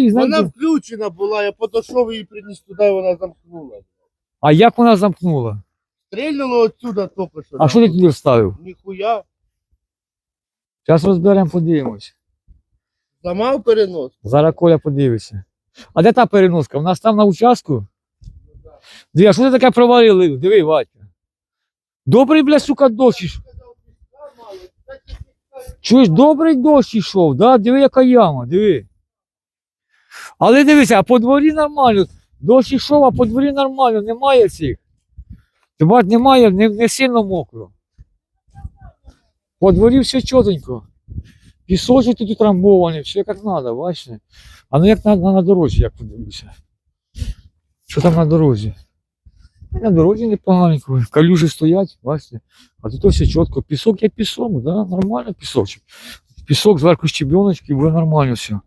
Вона включена була, я подошов її приніс туди, і вона замкнула. А як вона замкнула? Стрільнуло отсюда тільки що. А що ти туди вставив? Ніхуя. Зараз розберемо, подивимось. Зламав перенос. Зараз Коля подивиться. А де та переноска? У нас там на участку? Диви, а що ти таке провалили? Диви, Ватя. Добрий, бля, сука, дощ ішов. Чуєш, добрий дощ ішов, да? Диви, яка яма, диви. Але дивися, а по дворі нормально. Дощ ішов, а по дворі нормально, немає цих. Ти немає, не, не сильно мокро. По дворі все чотенько. Пісочок тут утрамбований, все як треба, бачите? А ну як на, на, на дорозі, як подивлюся. Що там на дорозі? На дорозі непоганенько. Калюжі стоять, бачите? А тут все чітко. Пісок є пісок, да? нормально пісочок. Пісок зверху щебіночки, буде нормально все.